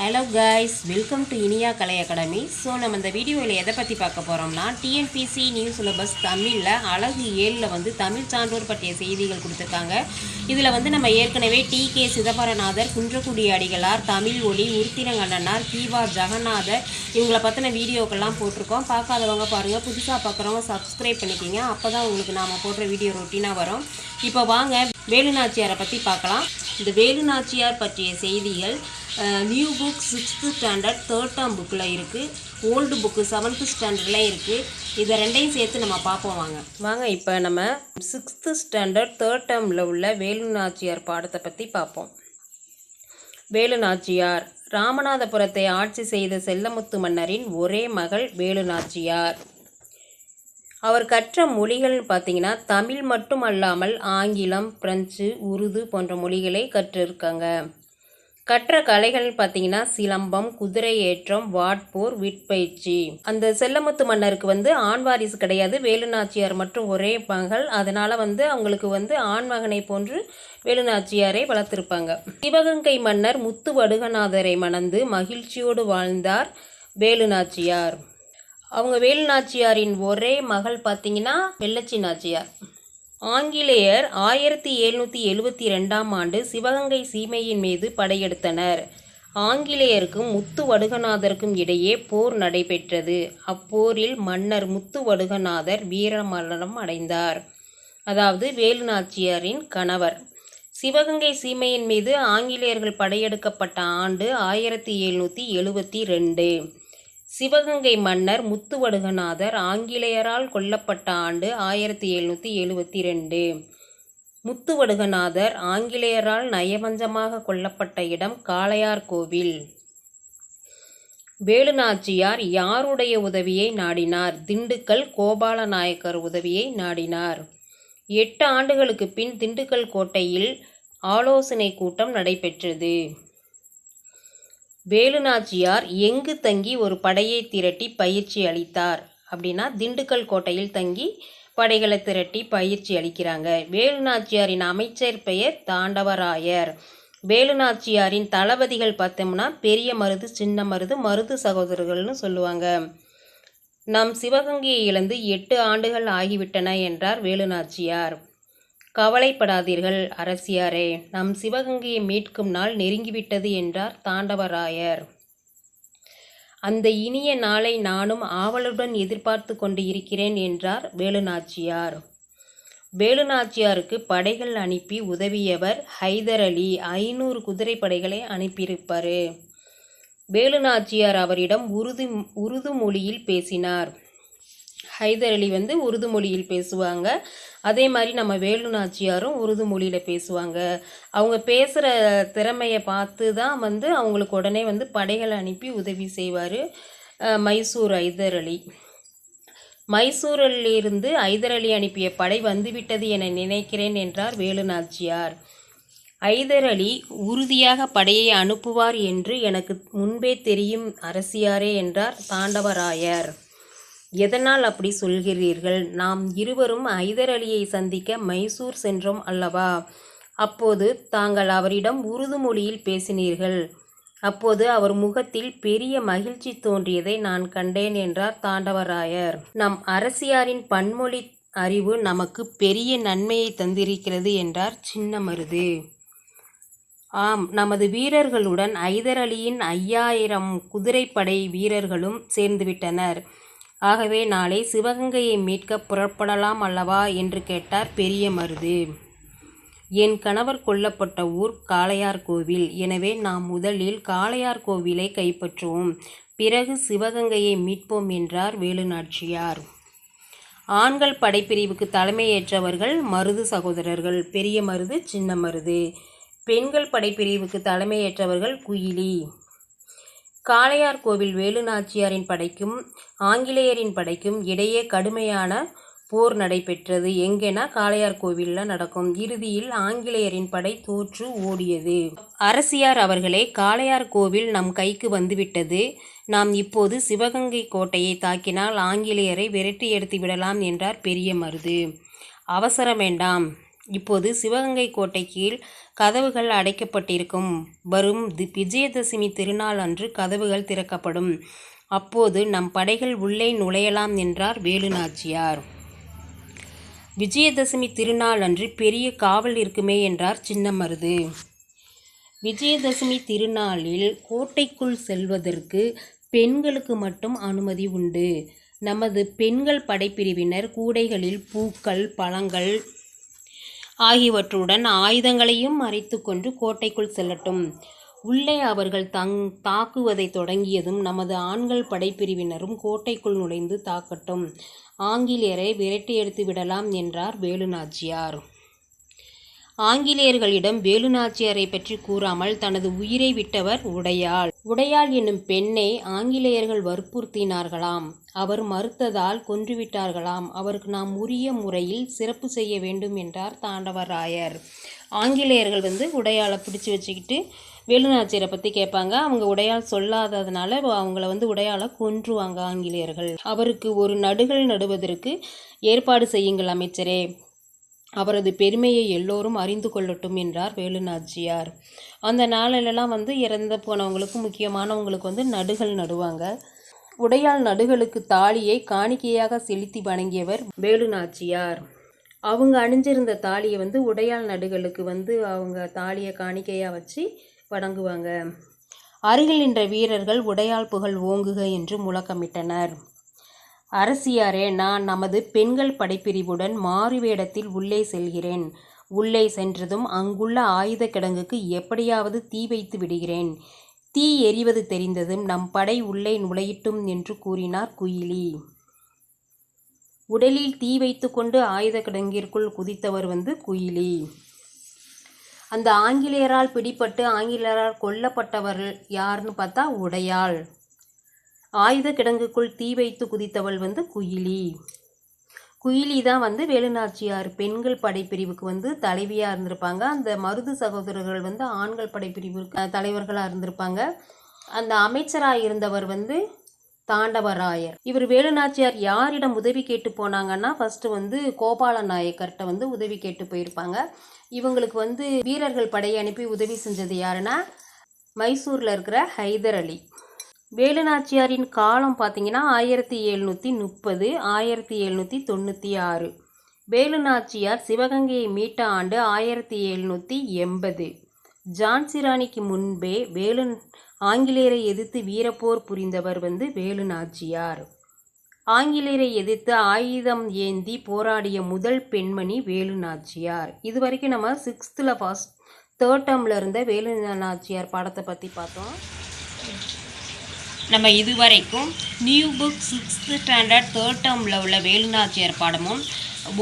Hello guys welcome to Iniya Kalai academy so நம்ம இந்த வீடியோவில் எதை பற்றி பார்க்க போகிறோம்னா டிஎன்பிசி நியூ சிலபஸ் தமிழில் அழகு ஏழில் வந்து தமிழ் சான்றோர் பற்றிய செய்திகள் கொடுத்துருக்காங்க. இதில் வந்து நம்ம ஏற்கனவே டி கே சிதம்பரநாதர் குன்றக்குடி அடிகளார் தமிழ் ஒளி உருத்திரங்கண்ணனார் கீவா ஜெகநாதர் இவங்களை பற்றின வீடியோக்கெல்லாம் போட்டிருக்கோம். பார்க்காதவங்க பாருங்கள் புதுசாக பார்க்குறவங்க சப்ஸ்கிரைப் பண்ணிக்கிங்க. அப்போ தான் உங்களுக்கு நாம் போடுற வீடியோ ரொட்டீனாக வரும். இப்போ வாங்க வேலுநாச்சியாரை பற்றி பார்க்கலாம். இந்த வேலுநாச்சியார் பற்றிய செய்திகள் new book sixth standard third term புக்கில் இருக்குது ஓல்டு புக்கு செவன்த்து ஸ்டாண்டர்டில் இருக்குது இதை ரெண்டையும் சேர்த்து நம்ம பார்ப்போம் வாங்க. வாங்க இப்போ நம்ம சிக்ஸ்த்து ஸ்டாண்டர்ட் தேர்ட் டேர்மில் உள்ள வேலு நாச்சியார் பாடத்தை பற்றி பார்ப்போம். வேலுநாச்சியார் ராமநாதபுரத்தை ஆட்சி செய்த செல்லமுத்து மன்னரின் ஒரே மகள் வேலுநாச்சியார் அவர் கற்ற மொழிகள் பார்த்தீங்கன்னா தமிழ் மட்டும் அல்லாமல் ஆங்கிலம் பிரெஞ்சு உருது போன்ற மொழிகளை கற்றிருக்காங்க. கற்ற கலைகள் பார்த்தீங்கன்னா சிலம்பம் குதிரை ஏற்றம் வாட்போர் விற்பயிற்சி அந்த செல்லமுத்து மன்னருக்கு வந்து ஆண் வாரிசு கிடையாது. வேலுநாச்சியார் மற்றும் ஒரே மகள். அதனால வந்து அவங்களுக்கு வந்து ஆண் மகனை போன்று வேலுநாச்சியாரை வளர்த்திருப்பாங்க. சிவகங்கை மன்னர் முத்து வடுகநாதரை மணந்து மகிழ்ச்சியோடு வாழ்ந்தார் வேலுநாச்சியார். அவங்க வேலுநாச்சியாரின் ஒரே மகள் பார்த்தீங்கன்னா வெள்ளச்சி நாச்சியார். ஆங்கிலேயர் ஆயிரத்தி எழுநூற்றி எழுபத்தி ரெண்டாம் ஆண்டு சிவகங்கை சீமையின் மீது படையெடுத்தனர். ஆங்கிலேயருக்கும் முத்து வடுகநாதருக்கும் இடையே போர் நடைபெற்றது. அப்போரில் மன்னர் முத்து வடுகநாதர் வீரமரணம் அடைந்தார். அதாவது வேலுநாச்சியாரின் கணவர். சிவகங்கை சீமையின் மீது ஆங்கிலேயர்கள் படையெடுக்கப்பட்ட ஆண்டு ஆயிரத்தி எழுநூற்றி எழுபத்தி ரெண்டு. சிவகங்கை மன்னர் முத்துவடுகநாதர் ஆங்கிலேயரால் கொல்லப்பட்ட ஆண்டு ஆயிரத்தி எழுநூற்றி எழுபத்தி ரெண்டு முத்துவடுகநாதர் ஆங்கிலேயரால் நயவஞ்சமாக கொல்லப்பட்ட இடம் காளையார் கோவில். வேலுநாச்சியார் யாருடைய உதவியை நாடினார்? திண்டுக்கல் கோபால நாயக்கர் உதவியை நாடினார். எட்டு ஆண்டுகளுக்கு பின் திண்டுக்கல் கோட்டையில் ஆலோசனை கூட்டம் நடைபெற்றது. வேலுநாச்சியார் எங்கு தங்கி ஒரு படையை திரட்டி பயிற்சி அளித்தார்? அப்படின்னா திண்டுக்கல் கோட்டையில் தங்கி படைகளை திரட்டி பயிற்சி அளிக்கிறாங்க. வேலுநாச்சியாரின் அமைச்சர் பெயர் தாண்டவராயர். வேலுநாச்சியாரின் தளபதிகள் பார்த்தோம்னா பெரிய மருது சின்ன மருது மருது சகோதரர்கள்னு சொல்லுவாங்க. நம் சிவகங்கையை இழந்து எட்டு ஆண்டுகள் ஆகிவிட்டன என்றார் வேலுநாச்சியார். கவலைப்படாதீர்கள் அரசியாரே. நம் சிவகங்கையை மீட்கும் நாள் நெருங்கிவிட்டது என்றார் தாண்டவராயர். அந்த இனிய நாளை நானும் ஆவலுடன் எதிர்பார்த்து கொண்டு இருக்கிறேன் என்றார் வேலுநாச்சியார். வேலுநாச்சியாருக்கு படைகள் அனுப்பி உதவியவர் ஹைதர் அலி. ஐநூறு குதிரை படைகளை அனுப்பியிருப்பார். வேலுநாச்சியார் அவரிடம் உருது உருது மொழியில் பேசினார். ஹைதர் அலி வந்து உருது மொழியில் பேசுவாங்க. அதே மாதிரி நம்ம வேலு நாச்சியாரும் உருது மொழியில் பேசுவாங்க. அவங்க பேசுகிற திறமையை பார்த்து தான் வந்து அவங்களுக்கு உடனே வந்து படைகளை அனுப்பி உதவி செய்வார் மைசூர் ஐதர் அலி. மைசூரிலிருந்து ஐதர் அலி அனுப்பிய படை வந்துவிட்டது என நினைக்கிறேன் என்றார் வேலு நாச்சியார். ஐதர் அலி உறுதியாக படையை அனுப்புவார் என்று எனக்கு முன்பே தெரியும் அரசியாரே என்றார் தாண்டவராயர். எதனால் அப்படி சொல்கிறீர்கள்? நாம் இருவரும் ஐதர் அலியை சந்திக்க மைசூர் சென்றோம் அல்லவா? அப்போது தாங்கள் அவரிடம் உருது மொழியில் பேசினீர்கள். அப்போது அவர் முகத்தில் பெரிய மகிழ்ச்சி தோன்றியதை நான் கண்டேன் என்றார் தாண்டவராயர். நம் அரசியாரின் பன்மொழி அறிவு நமக்கு பெரிய நன்மையை தந்திருக்கிறது என்றார் சின்ன மருது ஆம் நமது வீரர்களுடன் ஐதர் அலியின் ஐயாயிரம் குதிரைப்படை வீரர்களும் சேர்ந்துவிட்டனர். ஆகவே நாளை சிவகங்கையை மீட்க புறப்படலாம் அல்லவா என்று கேட்டார் பெரிய மருது. என் கணவர் கொல்லப்பட்ட ஊர் காளையார் கோவில். எனவே நாம் முதலில் காளையார் கோவிலை கைப்பற்றுவோம். பிறகு சிவகங்கையை மீட்போம் என்றார் வேலுநாச்சியார். ஆண்கள் படைப்பிரிவுக்கு தலைமையேற்றவர்கள் மருது சகோதரர்கள். பெரிய மருது சின்ன மருது. பெண்கள் படைப்பிரிவுக்கு தலைமையேற்றவர்கள் குயிலி. காளையார் கோவில் வேலுநாச்சியாரின் படைக்கும் ஆங்கிலேயரின் படைக்கும் இடையே கடுமையான போர் நடைபெற்றது. எங்கெனா காளையார் கோவிலில் நடக்கும். இறுதியில் ஆங்கிலேயரின் படை தோற்று ஓடியது. அரசியார் அவர்களே காளையார் கோவில் நம் கைக்கு வந்துவிட்டது. நாம் இப்போது சிவகங்கை கோட்டையை தாக்கினால் ஆங்கிலேயரை விரட்டி எடுத்து விடலாம் என்றார் பெரிய மருது. அவசரம் வேண்டாம். இப்போது சிவகங்கை கோட்டை கீழ் கதவுகள் அடைக்கப்பட்டிருக்கும். வரும் தி- விஜயதசமி திருநாள் அன்று கதவுகள் திறக்கப்படும். அப்போது நம் படைகள் உள்ளே நுழையலாம் என்றார் வேலுநாச்சியார். விஜயதசமி திருநாள் அன்று பெரிய காவல் இருக்குமே என்றார் சின்னமருது. விஜயதசமி திருநாளில் கோட்டைக்குள் செல்வதற்கு பெண்களுக்கு மட்டும் அனுமதி உண்டு. நமது பெண்கள் படைப்பிரிவினர் கூடைகளில் பூக்கள் பழங்கள் ஆகியவற்றுடன் ஆயுதங்களையும் மறைத்து கொண்டு கோட்டைக்குள் செல்லட்டும். உள்ளே அவர்கள் தங் தாக்குவதை தொடங்கியதும் நமது ஆண்கள் படைப்பிரிவினரும் கோட்டைக்குள் நுழைந்து தாக்கட்டும். ஆங்கிலேயரை விரட்டியெடுத்து விடலாம் என்றார் வேலுநாச்சியார். ஆங்கிலேயர்களிடம் வேலுநாச்சியாரை பற்றி கூறாமல் தனது உயிரை விட்டவர் உடையாள். உடையாள் என்னும் பெண்ணை ஆங்கிலேயர்கள் வற்புறுத்தினார்களாம். அவர் மறுத்ததால் கொன்றுவிட்டார்களாம். அவருக்கு நாம் உரிய முறையில் சிறப்பு செய்ய வேண்டும் என்றார் தாண்டவராயர். ஆங்கிலேயர்கள் வந்து உடையாளை பிடிச்சு வச்சுக்கிட்டு வேலுநாச்சியரை பற்றி கேட்பாங்க. அவங்க உடையால் சொல்லாததுனால அவங்கள வந்து உடையால கொன்றுவாங்க ஆங்கிலேயர்கள். அவருக்கு ஒரு நடுகள் நடுவதற்கு ஏற்பாடு செய்யுங்கள் அமைச்சரே. அவரது பெருமையை எல்லோரும் அறிந்து கொள்ளட்டும் என்றார் வேலுநாச்சியார். அந்த நாளிலெல்லாம் வந்து இறந்து போனவங்களுக்கு முக்கியமானவங்களுக்கு வந்து நடுகள் நடுவாங்க. உடையால் நடுகளுக்கு தாலியை காணிக்கையாக செலுத்தி வணங்கியவர் வேலுநாச்சியார். அவங்க அணிஞ்சிருந்த தாலியை வந்து உடையால் நடுகளுக்கு வந்து அவங்க தாலியை காணிக்கையாக வச்சு வணங்குவாங்க. அருகில் நின்ற வீரர்கள் உடையாள் புகழ் ஓங்குக என்று முழக்கமிட்டனர். அரசியாரே நான் நமது பெண்கள் படைப்பிரிவுடன் மாறுவேடத்தில் உள்ளே செல்கிறேன். உள்ளே சென்றதும் அங்குள்ள ஆயுத கிடங்குக்கு எப்படியாவது தீ வைத்து விடுகிறேன். தீ எரிவது தெரிந்ததும் நம் படை உள்ளே நுழையிட்டும் என்று கூறினார் குயிலி. உடலில் தீ வைத்துக்கொண்டு ஆயுத கிடங்கிற்குள் குதித்தவர் வந்து குயிலி. அந்த ஆங்கிலேயரால் பிடிபட்டு ஆங்கிலேயரால் கொல்லப்பட்டவர் யாருன்னு பார்த்தா உடையாள். ஆயுத கிடங்குக்குள் தீ வைத்து குதித்தவள் வந்து குயிலி. குயிலி தான் வந்து வேலுநாச்சியார் பெண்கள் படைப்பிரிவுக்கு வந்து தலைவியாக இருந்திருப்பாங்க. அந்த மருது சகோதரர்கள் வந்து ஆண்கள் படைப்பிரிவு தலைவர்களாக இருந்திருப்பாங்க. அந்த அமைச்சராக இருந்தவர் வந்து தாண்டவராயர். இவர் வேலுநாச்சியார் யாரிடம் உதவி கேட்டு போனாங்கன்னா ஃபஸ்ட்டு வந்து கோபால நாயக்கர்கிட்ட வந்து உதவி கேட்டு போயிருப்பாங்க. இவங்களுக்கு வந்து வீரர்கள் படையை அனுப்பி உதவி செஞ்சது யாருன்னா மைசூரில் இருக்கிற ஹைதர் அலி. வேலுநாச்சியாரின் காலம் பார்த்திங்கன்னா ஆயிரத்தி எழுநூற்றி முப்பது ஆயிரத்தி எழுநூற்றி தொண்ணூற்றி ஆறு. வேலுநாச்சியார் சிவகங்கையை மீட்ட ஆண்டு ஆயிரத்தி எழுநூற்றி எண்பது. ஜான்சிராணிக்கு முன்பே வேலு ஆங்கிலேயரை எதிர்த்து வீரப்போர் புரிந்தவர் வந்து வேலுநாச்சியார் ஆங்கிலேயரை எதிர்த்து ஆயுதம் ஏந்தி போராடிய முதல் பெண்மணி வேலுநாச்சியார் இது வரைக்கும் நம்ம சிக்ஸ்த்தில் ஃபஸ்ட் தேர்ட் டேர்மில் இருந்த வேலுநாச்சியார் பாடத்தை பற்றி பார்த்தோம். நம்ம இதுவரைக்கும் new book sixth standard third டேர்மில் உள்ள வேலுநாச்சியார் பாடமும்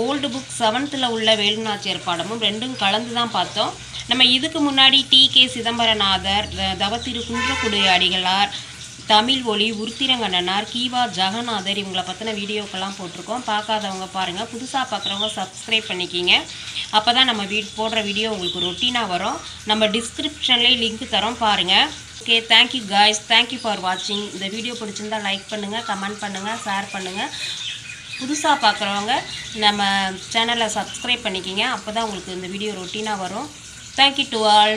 ஓல்டு புக் செவன்த்தில் உள்ள வேலுநாச்சியார் பாடமும் ரெண்டும் கலந்து தான் பார்த்தோம். நம்ம இதுக்கு முன்னாடி டி கே சிதம்பரநாதர் தவத்திரு குன்றக்குடி அடிகளார் தமிழ் ஒளி உருத்திரங்கண்ணனார் கீவா ஜெகநாதர் இவங்கள பற்றின வீடியோக்கெல்லாம் போட்டிருக்கோம். பார்க்காதவங்க பாருங்கள் புதுசாக பார்க்குறவங்க சப்ஸ்கிரைப் பண்ணிக்கிங்க. அப்போ தான் நம்ம வீ போடுற வீடியோ உங்களுக்கு ரொட்டீனாக வரும். நம்ம டிஸ்கிரிப்ஷன்லேயே லிங்க் தரோம் பாருங்கள் okay thank you guys thank you for வாட்சிங் இந்த வீடியோ பிடிச்சிருந்தா லைக் பண்ணுங்கள் கமெண்ட் பண்ணுங்கள் ஷேர் பண்ணுங்கள் புதுசாக பார்க்குறவங்க நம்ம சேனலை சப்ஸ்கிரைப் பண்ணிக்கிங்க. அப்போ தான் உங்களுக்கு இந்த வீடியோ ரொட்டீனாக வரும். Thank you to all